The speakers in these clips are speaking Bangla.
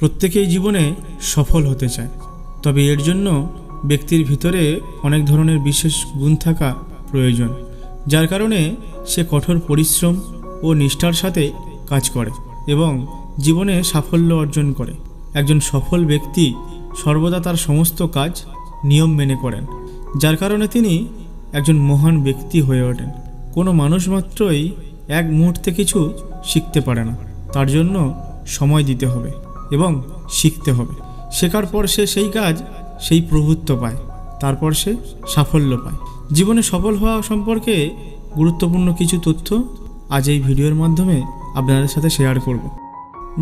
প্রত্যেকেই জীবনে সফল হতে চায়। তবে এর জন্য ব্যক্তির ভিতরে অনেক ধরনের বিশেষ গুণ থাকা প্রয়োজন, যার কারণে সে কঠোর পরিশ্রম ও নিষ্ঠার সাথে কাজ করে এবং জীবনে সাফল্য অর্জন করে। একজন সফল ব্যক্তি সর্বদা তার সমস্ত কাজ নিয়ম মেনে করেন, যার কারণে তিনি একজন মহান ব্যক্তি হয়ে ওঠেন। কোনো মানুষ মাত্রই এক মুহূর্তে কিছু শিখতে পারে না, তার জন্য সময় দিতে হবে। এবং শিখতে হবে। শেখার পর সে সেই কাজ সেই প্রভুত্ব পায়, তারপর সে সাফল্য পায়। জীবনে সফল হওয়া সম্পর্কে গুরুত্বপূর্ণ কিছু তথ্য আজ এই ভিডিওর মাধ্যমে আপনাদের সাথে শেয়ার করব।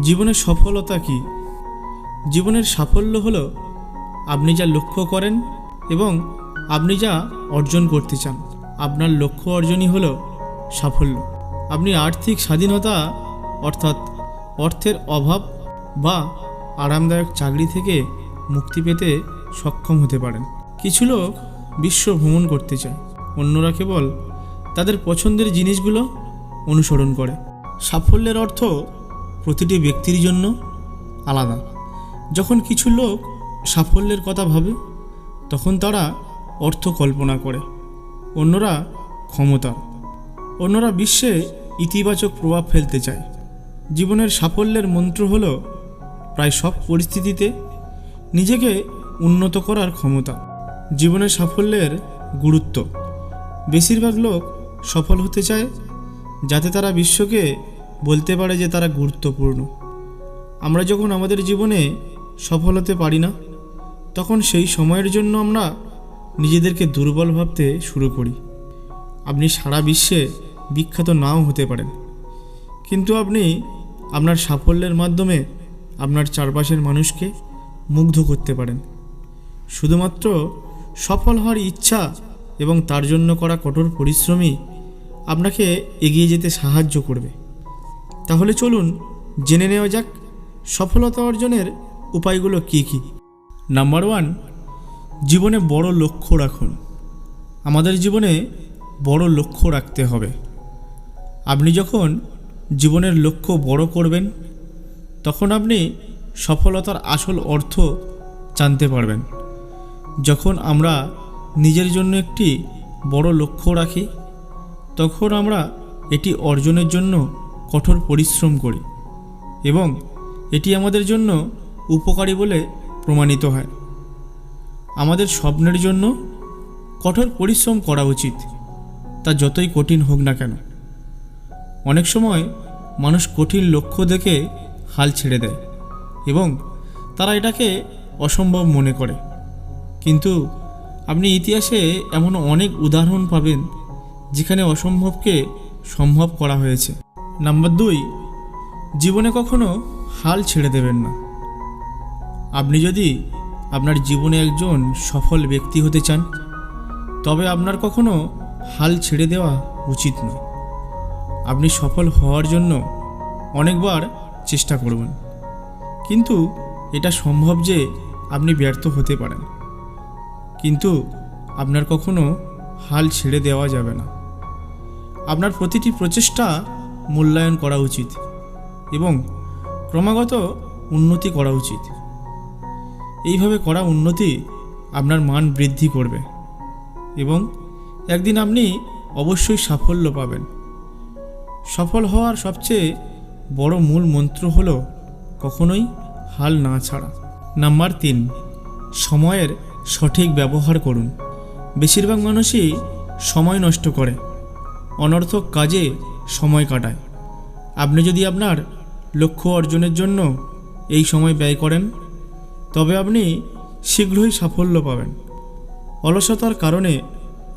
জীবনের সফলতা কি? জীবনের সাফল্য হলো আপনি যা লক্ষ্য করেন এবং আপনি যা অর্জন করতে চান। আপনার লক্ষ্য অর্জনই হলো সাফল্য। আপনি আর্থিক স্বাধীনতা অর্থাৎ অর্থের অভাব বা আরামদায়ক চাকরি থেকে মুক্তি পেতে সক্ষম হতে পারেন। কিছু লোক বিশ্ব ভ্রমণ করতে চায়। অন্যরা কেবল তাদের পছন্দের জিনিসগুলো অনুসরণ করে। সাফল্যের অর্থ প্রতিটি ব্যক্তির জন্য আলাদা। যখন কিছু লোক সাফল্যের কথা ভাবে, তখন তারা অর্থ কল্পনা করে। অন্যরা ক্ষমতা অন্যরা বিশ্বে ইতিবাচক প্রভাব ফেলতে চায়। জীবনের সাফল্যের মন্ত্র হল প্রায় সব পরিস্থিতিতে নিজেকে উন্নত করার ক্ষমতা। জীবনের সাফল্যের গুরুত্ব। বেশিরভাগ লোক সফল হতে চায় যাতে তারা বিশ্বকে বলতে পারে যে তারা গুরুত্বপূর্ণ। আমরা যখন আমাদের জীবনে সফল হতে পারি না, তখন সেই সময়ের জন্য আমরা নিজেদেরকে দুর্বল ভাবতে শুরু করি। আপনি সারা বিশ্বে বিখ্যাত নাও হতে পারেন। কিন্তু আপনি আপনার সাফল্যের মাধ্যমে আপনার চারপাশের মানুষকে মুগ্ধ করতে পারেন। শুধুমাত্র সফল হওয়ার ইচ্ছা এবং তার জন্য করা কঠোর পরিশ্রমই আপনাকে এগিয়ে যেতে সাহায্য করবে। তাহলে চলুন জেনে নেওয়া যাক সফলতা অর্জনের উপায়গুলো কী কী। নাম্বার ওয়ান, জীবনে বড় লক্ষ্য রাখুন। আমাদের জীবনে বড় লক্ষ্য রাখতে হবে। আপনি যখন জীবনের লক্ষ্য বড় করবেন তখন আপনি সফলতার আসল অর্থ জানতে পারবেন। যখন আমরা নিজের জন্য একটি বড় লক্ষ্য রাখি, তখন আমরা এটি অর্জনের জন্য কঠোর পরিশ্রম করি এবং এটি আমাদের জন্য উপকারী বলে প্রমাণিত হয়। আমাদের স্বপ্নের জন্য কঠোর পরিশ্রম করা উচিত, তা যতই কঠিন হোক না কেন। অনেক সময় মানুষ কঠিন লক্ষ্য দেখে হাল ছেড়ে দেয় এবং তারা এটাকে অসম্ভব মনে করে। কিন্তু আপনি ইতিহাসে এমন অনেক উদাহরণ পাবেন যেখানে অসম্ভবকে সম্ভব করা হয়েছে। নাম্বার দুই, জীবনে কখনো হাল ছেড়ে দেবেন না। আপনি যদি আপনার জীবনে একজন সফল ব্যক্তি হতে চান, তবে আপনার কখনো হাল ছেড়ে দেওয়া উচিত নয়। আপনি সফল হওয়ার জন্য অনেকবার চেষ্টা করবেন। কিন্তু এটা সম্ভব যে আপনি ব্যর্থ হতে পারেন। কিন্তু আপনার কখনো হাল ছেড়ে দেওয়া যাবে না। আপনার প্রতিটি প্রচেষ্টা মূল্যায়ন করা উচিত এবং ক্রমাগত উন্নতি করা উচিত। এইভাবে করা উন্নতি আপনার মান বৃদ্ধি করবে এবং একদিন আপনি অবশ্যই সাফল্য পাবেন। সফল হওয়ার সবচেয়ে বড় মূল মন্ত্র হলো কখনোই হাল না ছাড়া। নাম্বার তিন, সময়ের সঠিক ব্যবহার করুন। বেশিরভাগ মানুষই সময় নষ্ট করে, অনর্থক কাজে সময় কাটায়। আপনি যদি আপনার লক্ষ্য অর্জনের জন্য এই সময় ব্যয় করেন, তবে আপনি শীঘ্রই সাফল্য পাবেন। অলসতার কারণে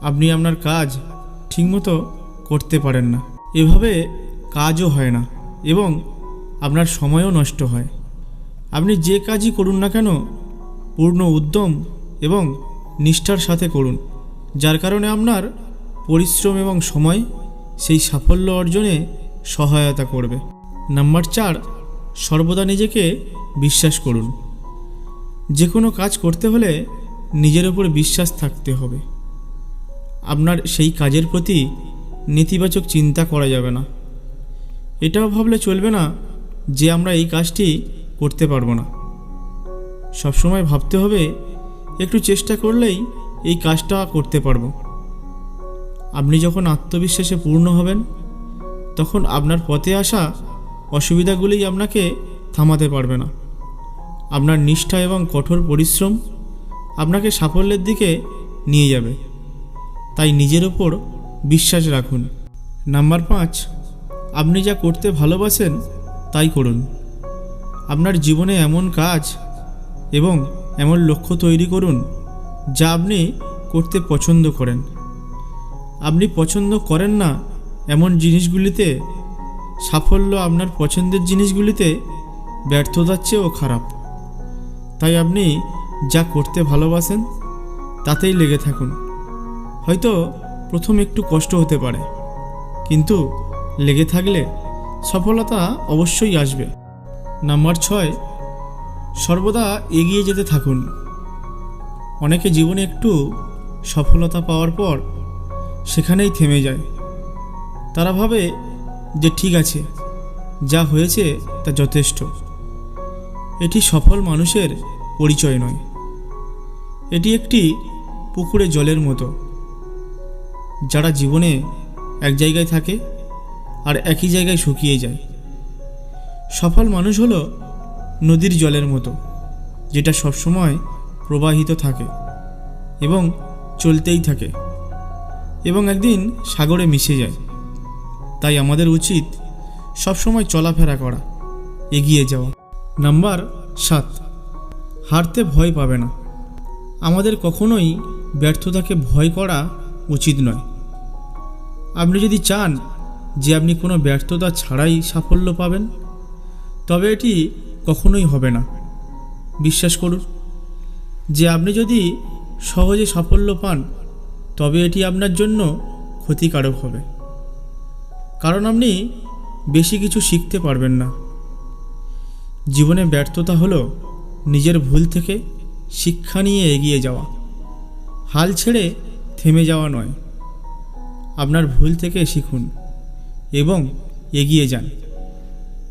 আপনি আপনার কাজ ঠিকমতো করতে পারেন না। এভাবে কাজও হয় না। এবং আপনার সময়ও নষ্ট হয়। আপনি যে কাজই করুন না কেন, পূর্ণ উদ্যম এবং নিষ্ঠার সাথে করুন, যার কারণে আপনার পরিশ্রম এবং সময় সেই সাফল্য অর্জনে সহায়তা করবে। নাম্বার চার, সর্বদা নিজেকে বিশ্বাস করুন। যে কোনো কাজ করতে হলে নিজের ওপর বিশ্বাস থাকতে হবে। আপনার সেই কাজের প্রতি নেতিবাচক চিন্তা করা যাবে না। এটাও ভাবলে চলবে না যে আমরা এই কাজটি করতে পারব না। সবসময় ভাবতে হবে, একটু চেষ্টা করলেই এই কাজটা করতে পারব। আপনি যখন আত্মবিশ্বাসে পূর্ণ হবেন, তখন আপনার পথে আসা অসুবিধাগুলি আপনাকে থামাতে পারবে না। আপনার নিষ্ঠা এবং কঠোর পরিশ্রম আপনাকে সাফল্যের দিকে নিয়ে যাবে। তাই নিজের ওপর বিশ্বাস রাখুন। নাম্বার পাঁচ আপনি যা করতে ভালোবাসেন, তাই করুন। আপনার জীবনে এমন কাজ এবং এমন লক্ষ্য তৈরি করুন, যা আপনি করতে পছন্দ করেন। আপনি পছন্দ করেন না এমন জিনিসগুলিতে, সাফল্য আপনার পছন্দের জিনিসগুলিতে ব্যর্থতার চেয়েও খারাপ। তাই আপনি যা করতে ভালোবাসেন, তাতেই লেগে থাকুন। হয়তো প্রথম একটু কষ্ট হতে পারে, কিন্তু লেগে থাকলে সফলতা অবশ্যই আসবে। নাম্বার ছয়, সর্বদা এগিয়ে যেতে থাকুন। অনেকে জীবনে একটু সফলতা পাওয়ার পর সেখানেই থেমে যায়। তারা ভাবে যে ঠিক আছে, যা হয়েছে তা যথেষ্ট। এটি সফল মানুষের পরিচয় নয়। এটি একটি পুকুরে জলের মতো। যারা জীবনে এক জায়গায় থাকে আর একই জায়গায় শুকিয়ে যায়। সফল মানুষ হলো নদীর জলের মতো, যেটা সবসময় প্রবাহিত থাকে এবং চলতেই থাকে এবং একদিন সাগরে মিশে যায়। তাই আমাদের উচিত সবসময় চলাফেরা করা, এগিয়ে যাওয়া। নাম্বার সাত, হারতে ভয় পাবে না। আমাদের কখনোই ব্যর্থতাকে ভয় করা উচিত নয়। আপনি যদি চান যে আপনি কোনো ব্যর্থতা ছাড়াই সাফল্য পাবেন, তবে এটি কখনোই হবে না। বিশ্বাস করুন, যে আপনি যদি সহজে সাফল্য পান, তবে এটি আপনার জন্য ক্ষতিকারক হবে। কারণ আপনি বেশি কিছু শিখতে পারবেন না। জীবনে ব্যর্থতা হলো নিজের ভুল থেকে শিক্ষা নিয়ে এগিয়ে যাওয়া। হাল ছেড়ে থেমে যাওয়া নয়। আপনার ভুল থেকে শিখুন। এবং এগিয়ে যান।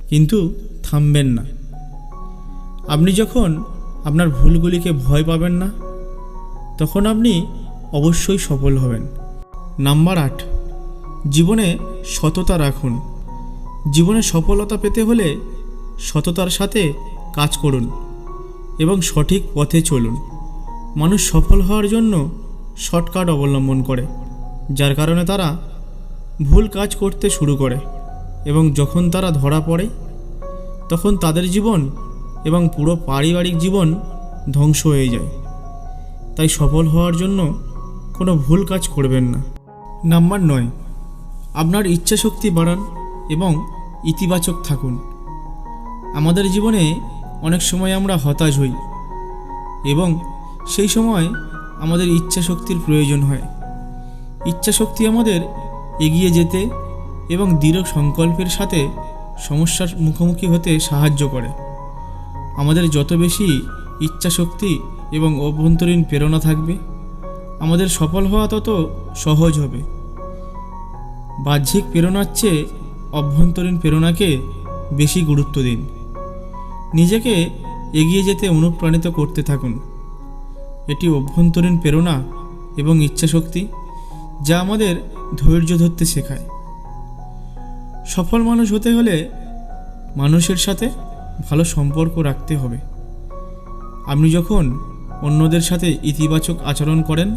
কিন্তু থামবেন না। আপনি যখন আপনার ভুলগুলিকে ভয় পাবেন না, তখন আপনি অবশ্যই সফল হবেন। নাম্বার আট, জীবনে সততা রাখুন। জীবনে সফলতা পেতে হলে সততার সাথে কাজ করুন এবং সঠিক পথে চলুন। মানুষ সফল হওয়ার জন্য শর্টকাট অবলম্বন করে, যার কারণে তারা ভুল কাজ করতে শুরু করে এবং যখন তারা ধরা পড়ে, তখন তাদের জীবন এবং পুরো পারিবারিক জীবন ধ্বংস হয়ে যায়। তাই সফল হওয়ার জন্য কোনো ভুল কাজ করবেন না। নাম্বার নয়, আপনার ইচ্ছাশক্তি বাড়ান এবং ইতিবাচক থাকুন। আমাদের জীবনে অনেক সময় আমরা হতাশ হই এবং সেই সময় আমাদের ইচ্ছাশক্তির প্রয়োজন হয়। ইচ্ছাশক্তি আমাদের এগিয়ে যেতে এবং দৃঢ় সংকল্পের সাথে সমস্যার মুখোমুখি হতে সাহায্য করে। আমাদের যত বেশি ইচ্ছাশক্তি এবং অভ্যন্তরীণ প্রেরণা থাকবে, আমাদের সফল হওয়া তত সহজ হবে। বাহ্যিক প্রেরণার চেয়ে অভ্যন্তরীণ প্রেরণাকে বেশি গুরুত্ব দিন। নিজেকে এগিয়ে যেতে অনুপ্রাণিত করতে থাকুন। এটি অভ্যন্তরীণ প্রেরণা এবং ইচ্ছাশক্তি যা আমাদের ধৈর্য ধরতে শেখায়। সফল মানুষ হতে হলে মানুষের সাথে ভালো সম্পর্ক রাখতে হবে। আপনি যখন অন্যদের সাথে ইতিবাচক আচরণ করেন,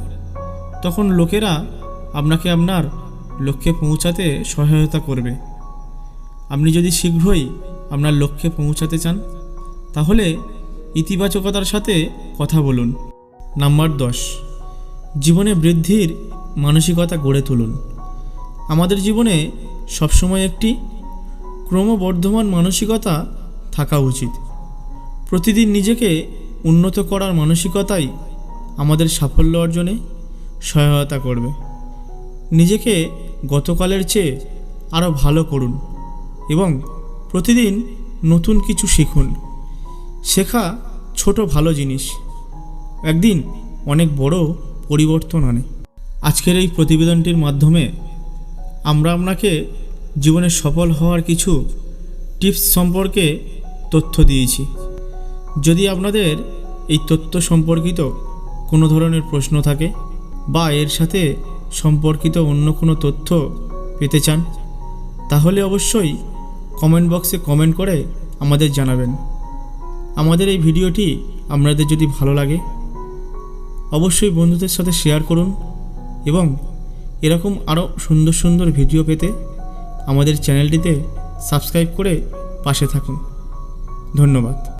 তখন লোকেরা আপনাকে আপনার লক্ষ্যে পৌঁছাতে সহায়তা করবে। আপনি যদি শীঘ্রই আপনার লক্ষ্যে পৌঁছাতে চান, তাহলে ইতিবাচকতার সাথে কথা বলুন। নাম্বার দশ। জীবনে বৃদ্ধির মানসিকতা গড়ে তুলুন। আমাদের জীবনে সবসময় একটি ক্রমবর্ধমান মানসিকতা থাকা উচিত। প্রতিদিন নিজেকে উন্নত করার মানসিকতাই আমাদের সাফল্য অর্জনে সহায়তা করবে। নিজেকে গতকালের চেয়ে আরও ভালো করুন এবং প্রতিদিন নতুন কিছু শিখুন। শেখা ছোট ভালো জিনিস। একদিন অনেক বড় পরিবর্তন আনে। আজকের এই প্রতিবেদনটির মাধ্যমে আমরা আপনাকে জীবনে সফল হওয়ার কিছু টিপস সম্পর্কে তথ্য দিয়েছি। যদি আপনাদের এই তথ্য সম্পর্কিত কোনো ধরনের প্রশ্ন থাকে বা এর সাথে সম্পর্কিত অন্য কোনো তথ্য পেতে চান, তাহলে অবশ্যই কমেন্ট বক্সে কমেন্ট করে আমাদের জানাবেন। আমাদের এই ভিডিওটি আপনাদের যদি ভালো লাগে, অবশ্যই বন্ধুদের সাথে শেয়ার করুন। এবং এরকম আরও সুন্দর সুন্দর ভিডিও পেতে আমাদের চ্যানেলটিতে সাবস্ক্রাইব করে পাশে থাকুন। ধন্যবাদ।